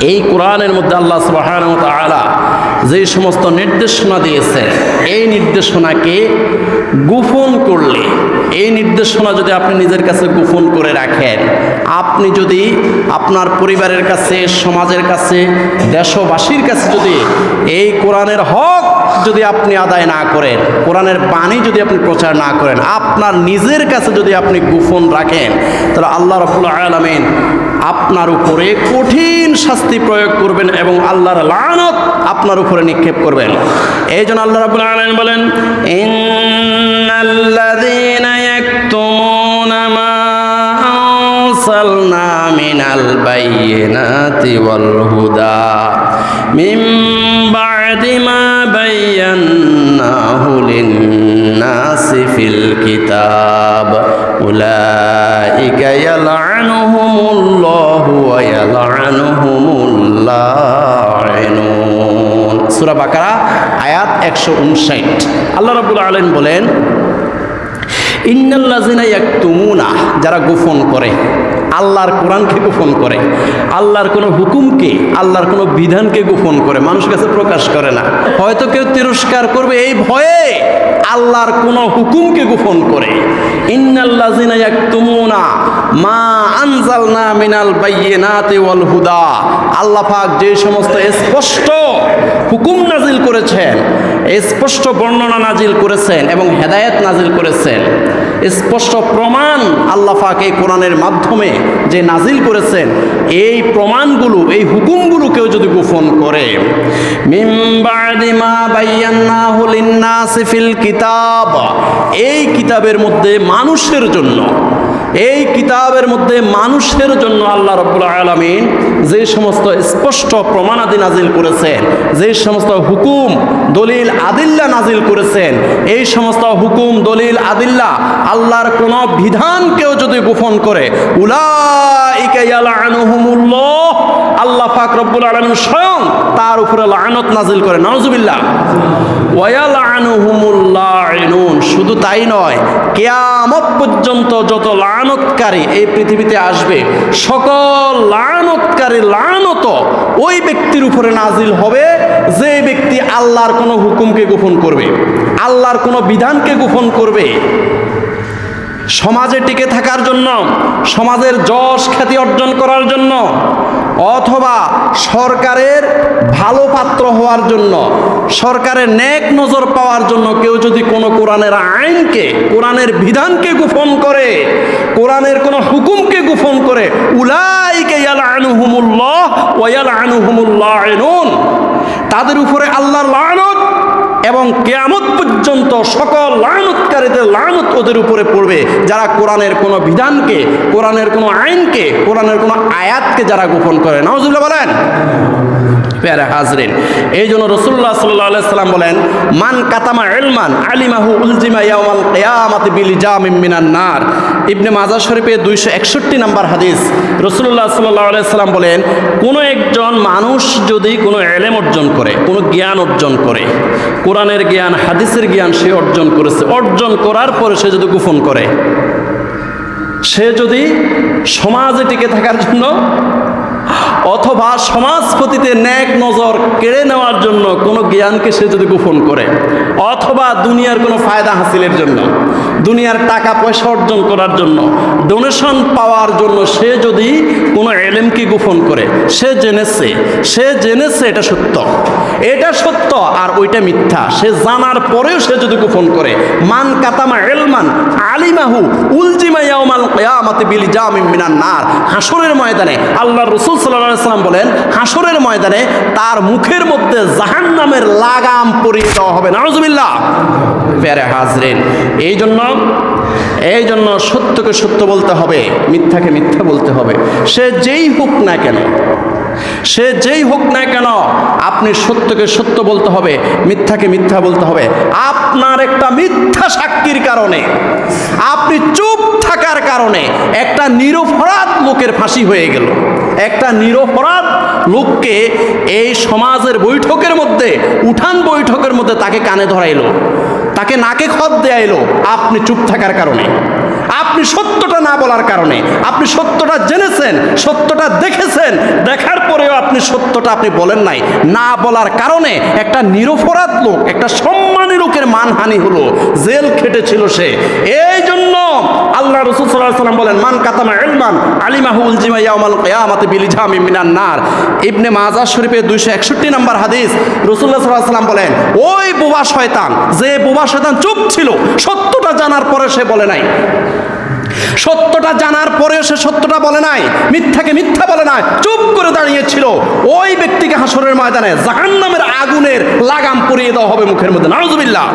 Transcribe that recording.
এই কোরআনের মধ্যে আল্লাহ সুবহানাহু ওয়া তাআলা যে সমস্ত নির্দেশনা দিয়েছেন এই নির্দেশনাকে গোপন করলে, এই নির্দেশনা যদি আপনি নিজের কাছে গোপন করে রাখেন, আপনি যদি আপনার পরিবারের কাছে, সমাজের কাছে, দেশবাসীর কাছে যদি এই কোরআনের হক যদি আপনি আদায় না করেন, কোরআনের বাণী যদি আপনি প্রচার না করেন, আপনার নিজের কাছে যদি আপনি গোপন রাখেন, তাহলে আল্লাহ রবুল্লা আলমিন আপনার উপরে কঠিন শাস্তি প্রয়োগ করবেন এবং আল্লাহর লানত আপনার উপরে নিক্ষেপ করবেন। এই জন্য আল্লাহ রাবুল আলমিন বলেন হুদা মিন বা'দি লিন-নাসি ফিল কিতাব উলাইকা ইয়ালআনুহুমুল্লাহু ওয়া ইয়ালআনুহুমুল লাঈনুন সূরা বাকারা আয়াত 159 আল্লাহ রাব্বুল আলামিন বলেন, ইন্নাল্লাযিনা ইয়াকতুমুনা যারা গোপন করে আল্লাহর কোরআনকে গোপন করে। আল্লাহর কোনো হুকুমকে, আল্লাহর কোনো বিধানকে গোপন করে। মানুষের কাছে প্রকাশ করে না। হয়তো কেউ তিরস্কার করবে এই ভয়ে আল্লাহর কোনো হুকুমকে গোপন করে। মা আনজালনা মিনাল বাইয়িনাতি ওয়াল হুদা। আল্লাহ যে সমস্ত স্পষ্ট হুকুম নাজিল করেছেন, স্পষ্ট বর্ণনা নাজিল করেছেন এবং হেদায়েত নাজিল করেছেন। স্পষ্ট প্রমাণ আল্লাহ পাক এই কোরআনের মাধ্যমে যে নাজিল করেছেন, এই প্রমাণগুলো, এই হুকুমগুলো কেউ যদি গোপন করে। কিতাব। এই কিতাবের মধ্যে মানুষের জন্য, এই কিতাবের মধ্যে মানুষের জন্য আল্লাহ রব্বুল আলমিন যে সমস্ত স্পষ্ট প্রমাণাদি নাজিল করেছেন, যে সমস্ত হুকুম দলিল আদিল্লা নাজিল করেছেন, এই সমস্ত হুকুম দলিল আদিল্লা আল্লাহর কোন বিধান কেউ যদি গোপন করে, উলাইকা আল্লাহ পাক রব্বুল স্বয়ং তার উপরে লানত নাজিল করে নাউজুবিল্লাহ। শুধু তাই নয়, কিয়ামত পর্যন্ত যত লানতকারী এই পৃথিবীতে আসবে, সকল লানতকারী লানত, ওই ব্যক্তির উপরে নাজিল হবে যে ব্যক্তি আল্লাহর কোনো হুকুমকে গোপন করবে, আল্লাহর কোনো বিধানকে গোপন করবে। সমাজে টিকে থাকার জন্য, সমাজের যশ খ্যাতি অর্জন করার জন্য, অথবা সরকারের ভালো পাত্র হওয়ার জন্য, সরকারের নেক নজর পাওয়ার জন্য কেউ যদি কোনো কোরআনের আইনকে, কোরআনের বিধানকে গোপন করে, কোরআনের কোনো হুকুমকে গোপন করে, উলাইকে ইয়াল তাদের উপরে আল্লাহর লানত এবং কেয়ামত পর্যন্ত সকল লানতকারীদের লানত ওদের উপরে পড়বে। যারা কোরআনের কোনো বিধানকে, কোরআনের কোনো আইনকে, কোরআনের কোনো আয়াতকে যারা গোপন করে। নজুল্লাহ বলেন। প্যারে হাজরিন। এই জন্য রসুল্লাহ সাল্লাহ সাল্লাম বলেন, মান কাতামা এলমান আলিমাহু উলজিমা ইয়ামাল কেয়ামাত বিল জামিম মিনান নার। ইবনে মাজার শরীফে দুইশো একষট্টি নাম্বার হাদিস রসুল্লাহ সাল্লাহ সাল্লাম বলেন, কোনো একজন মানুষ যদি কোনো এলেম অর্জন করে, কোনো জ্ঞান অর্জন করে, কোরআনের জ্ঞান, হাদিসের জ্ঞান সে অর্জন করেছে, অর্জন করার পরে সে যদি গোপন করে, সে যদি সমাজে টিকে থাকার জন্য অথবা সমাজপতিতে ন্যাক নজর কেড়ে নেওয়ার জন্য কোনো জ্ঞানকে সে যদি গোপন করে, অথবা দুনিয়ার কোনো ফায়দা হাসিলের জন্য, দুনিয়ার টাকা পয়সা অর্জন করার জন্য ডোনেশন পাওয়ার জন্য সে যদি কোনো এলেমকে গোপন করে, সে জেনেছে সে জেনেছে এটা সত্য। এটা সত্য আর ওইটা মিথ্যা। সে জানার পরেও সে যদি গোপন করে, মান কাতামা এলমান আলিমাহু উলজিমা ইয়াউমাল কিয়ামাতি বিল জামিম মিনান নার। হাসরের ময়দানে আল্লাহ রাসূল সাল্লাল্লাহু সাল্লাম বলেন হাসরের ময়দানে তার মুখের মধ্যে জাহান্নামের লাগাম পরিয়ে দেওয়া হবে। নাউজুবিল্লাহ। প্যারে হাজরিন। এই জন্য এই জন্য সত্যকে সত্য বলতে হবে, মিথ্যাকে মিথ্যা বলতে হবে। সে যেই হোক না কেন, সে যেই হোক না কেন, আপনি সত্যকে সত্য বলতে হবে, মিথ্যাকে মিথ্যা বলতে হবে। আপনার একটা মিথ্যা সাক্ষীর কারণে, আপনি চুপ থাকার কারণে একটা নিরপরাধ লোকের ফাঁসি হয়ে গেল। একটা নিরপরাধ লোককে এই সমাজের বৈঠকের মধ্যে, উঠান বৈঠকের মধ্যে তাকে কানে ধরাইলো। তাকে নাকে খত দেয়াইলো, আপনি চুপ থাকার কারণে। আপনি সত্যটা না বলার কারণে। আপনি সত্যটা জেনেছেন, সত্যটা দেখেছেন, দেখার পরেও আপনি সত্যটা আপনি বলেন নাই। না বলার কারণে একটা নিরপরাধ লোক, একটা সম্মানী লোকের মানহানি হলো, জেল খেটেছিল সে। এই আল্লাহ রসুল সাল্লাহ সাল্লাম বলেন, মান কাতামা মিনান নার। ইবনে শরীফের 261 নম্বর হাদিস আলাইহি সাল্লাম বলেন, ওই বোবা শয়তান, যে বোবা শয়তান চুপ ছিল, সত্যটা জানার পরে সে বলে নাই। সত্যটা জানার পরেও সে সত্যটা বলে নাই, মিথ্যাকে মিথ্যা বলে নাই, চুপ করে দাঁড়িয়েছিল ওই ব্যক্তিকে হাসরের ময়দানে জাহান্নামের আগুনের লাগাম পরিয়ে দেওয়া হবে মুখের মধ্যে। নাউজুবিল্লাহ।